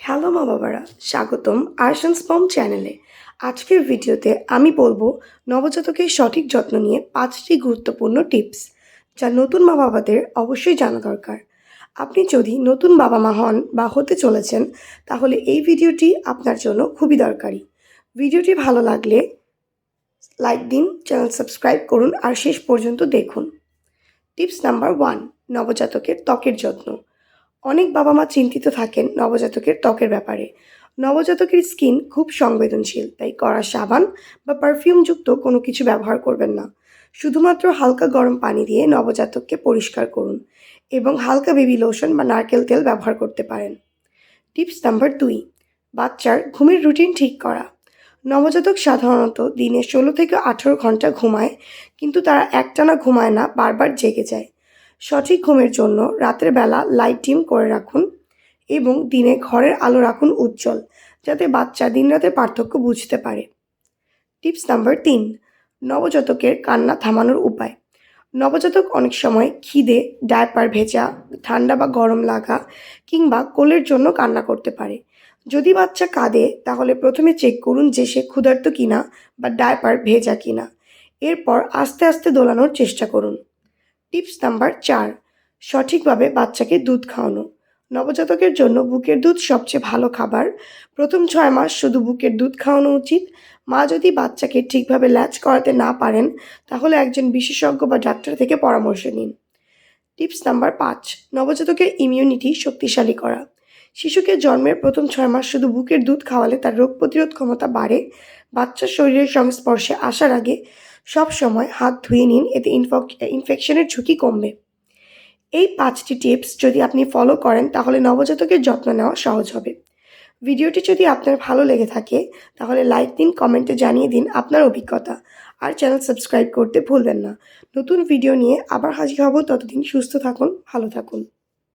Hello মা বাবারা, স্বাগতম আর্শন স্পম চ্যানেলে। আজকের ভিডিওতে আমি বলব নবজাতকের সঠিক যত্ন নিয়ে পাঁচটি গুরুত্বপূর্ণ টিপস, যা নতুন মা বাবাদের অবশ্যই জানা দরকার। আপনি যদি নতুন বাবা মা হন বা হতে চলেছেন, তাহলে এই ভিডিওটি আপনার জন্য খুবই দরকারি। ভিডিওটি ভালো লাগলে লাইক দিন, চ্যানেল সাবস্ক্রাইব করুন, আর শেষ পর্যন্ত দেখুন। টিপস নাম্বার ওয়ান, নবজাতকের ত্বকের যত্ন। অনেক বাবা মা চিন্তিত থাকেন নবজাতকের ত্বকের ব্যাপারে। নবজাতকের স্কিন খুব সংবেদনশীল, তাই কড়া সাবান বা পারফিউমযুক্ত কোনো কিছু ব্যবহার করবেন না। শুধুমাত্র হালকা গরম পানি দিয়ে নবজাতককে পরিষ্কার করুন এবং হালকা বেবি লোশন বা নারকেল তেল ব্যবহার করতে পারেন। টিপস নাম্বার দুই, বাচ্চার ঘুমের রুটিন ঠিক করা। নবজাতক সাধারণত দিনে ষোলো থেকে আঠেরো ঘণ্টা ঘুমায়, কিন্তু তারা একটানা ঘুমায় না, বারবার জেগে যায়। সঠিক ঘুমের জন্য রাতের বেলা লাইট ডিম করে রাখুন এবং দিনে ঘরের আলো রাখুন উজ্জ্বল, যাতে বাচ্চা দিন দিনরাতের পার্থক্য বুঝতে পারে। টিপস নাম্বার তিন, নবজাতকের কান্না থামানোর উপায়। নবজাতক অনেক সময় খিদে ডায়পার ভেজা, ঠান্ডা বা গরম লাগা কিংবা কোলের জন্য কান্না করতে পারে। যদি বাচ্চা কাঁদে, তাহলে প্রথমে চেক করুন যে সে ক্ষুধার্ত কিনা বা ডায়পার ভেজা কিনা। এরপর আস্তে আস্তে দোলানোর চেষ্টা করুন। টিপস নাম্বার চার, সঠিকভাবে বাচ্চাকে দুধ খাওয়ানো। নবজাতকের জন্য বুকের দুধ সবচেয়ে ভালো খাবার। প্রথম ছয় মাস শুধু বুকের দুধ খাওয়ানো উচিত। মা যদি বাচ্চাকে ঠিকভাবে ল্যাচ করাতে না পারেন, তাহলে একজন বিশেষজ্ঞ বা ডাক্তার থেকে পরামর্শ নিন। টিপস নাম্বার পাঁচ, নবজাতকের ইমিউনিটি শক্তিশালী করা। শিশুকে জন্মের প্রথম ছয় মাস শুধু বুকের দুধ খাওয়ালে তার রোগ প্রতিরোধ ক্ষমতা বাড়ে। বাচ্চার শরীরের সংস্পর্শে আসার আগে সব সময় হাত ধুয়ে নিন, এতে ইনফেকশনের ঝুঁকি কমবে। এই পাঁচটি টিপস যদি আপনি ফলো করেন, তাহলে নবজাতকের যত্ন নেওয়া সহজ হবে। ভিডিওটি যদি আপনার ভালো লেগে থাকে, তাহলে লাইক দিন কমেন্টে জানিয়ে দিন আপনার অভিজ্ঞতা। আর চ্যানেল সাবস্ক্রাইব করতে ভুলবেন না। নতুন ভিডিও নিয়ে আবার হাজির হব। ততদিন সুস্থ থাকুন, ভালো থাকুন।